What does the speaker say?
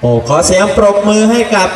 โอ้ขอเสียงปรบมือให้กับ